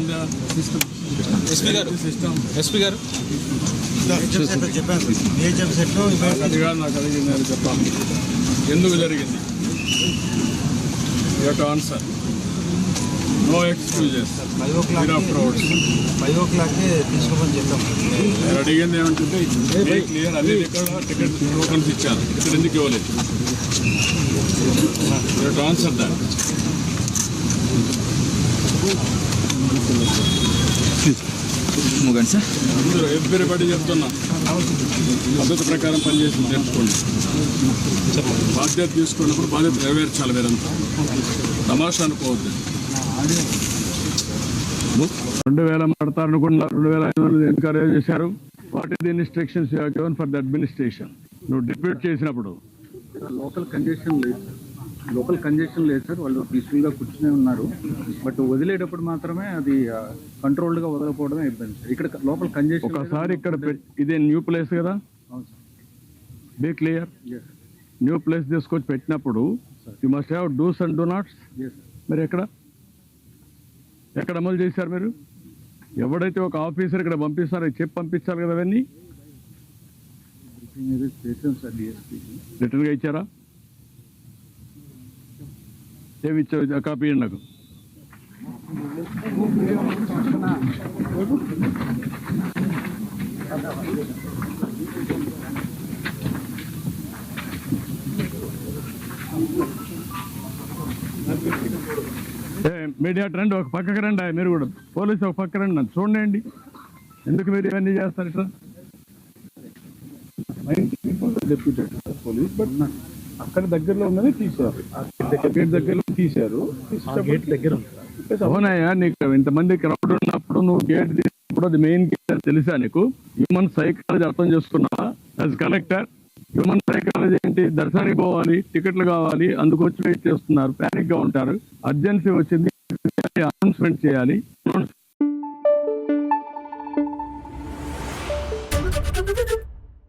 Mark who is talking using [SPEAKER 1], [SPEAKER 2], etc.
[SPEAKER 1] ఉందా?
[SPEAKER 2] ఎస్పీ గారు.
[SPEAKER 1] System.
[SPEAKER 2] SP గారు.
[SPEAKER 1] అది కాదు నాకు అడిగింది అని చెప్పాలి ఎందుకు జరిగింది? యొక్క answer no excuses
[SPEAKER 3] five o'clock five o'clock తీసుకోమని చెప్పాం.
[SPEAKER 1] నేను అడిగింది ఏమంటుంటే క్లియర్ అన్ని ఇక్కడ టికెట్ టోకన్స్ ఇచ్చారు. ఇక్కడ ఎందుకు ఇవ్వలేదు? యొక్క ఆన్సర్ దాట్
[SPEAKER 4] ముగండి సార్
[SPEAKER 1] అందరూ ఎవ్రీబడి చెప్తున్నా పద్ధతి ప్రకారం పనిచేసి నేర్చుకోండి బాధ్యత తీసుకున్నప్పుడు బాధ్యత నెరవేర్చాలి మీరంతా తమాషా అనుకోవద్దు రెండు వేల మాడతారు అనుకున్నా రెండు వేల ఐదు వందలు ఎన్కరేజ్ చేశారు. What is the instructions given for the administration నువ్వు డిప్యూట్ చేసినప్పుడు.
[SPEAKER 5] లోకల్ కండిషన్ లేదు. లోకల్ కంజెషన్ లేదు సార్. వాళ్ళు పీస్ఫుల్గా కూర్చునే ఉన్నారు. బట్ వదిలేటప్పుడు మాత్రమే అది కంట్రోల్డ్గా వదలకపోవడమే ఇబ్బంది సార్. ఇక్కడ లోకల్ కంజెషన్
[SPEAKER 1] ఒకసారి ఇక్కడ ఇదే న్యూ ప్లేస్ కదా? బీ క్లియర్ న్యూ ప్లేస్ తీసుకొచ్చి పెట్టినప్పుడు you must have dos and do nots మరి ఎక్కడ? ఎక్కడ అమలు చేశారు మీరు? ఎవడైతే ఒక ఆఫీసర్ ఇక్కడ పంపిస్తారో చెప్పి పంపించాలి కదా అవన్నీ? రిటర్న్గా ఇచ్చారా? ఏమి కాపీ నాకు మీడియా రండి ఒక పక్కకి రండి మీరు కూడా. పోలీసు ఒక పక్క రండి నన్ను. చూడండి ఎందుకు మీరు ఇవన్నీ చేస్తారు ఇట్లా?
[SPEAKER 5] డెప్యూటెడ్ పోలీస్ బట్ అక్కడ దగ్గరలో ఉన్నది తీశారు గేట్ దగ్గరలో తీశారు. గేట్ దగ్గర
[SPEAKER 1] అవునయ్యా నీకు ఇంతమంది క్రౌడ్ ఉన్నప్పుడు నువ్వు గేట్ తీసినప్పుడు అది మెయిన్ గేట్ అని తెలుసా నీకు? హ్యూమన్ సైకాలజీ అర్థం చేసుకున్నావా యాజ్ కలెక్టర్ హ్యూమన్ సైకాలజీ ఏంటి? దర్శనానికి పోవాలి టికెట్లు కావాలి అందుకు వచ్చి వెయిట్ చేస్తున్నారు ప్యానిక్గా ఉంటారు. అర్జెన్సీ వచ్చింది అనౌన్స్మెంట్ చేయాలి అనౌన్స్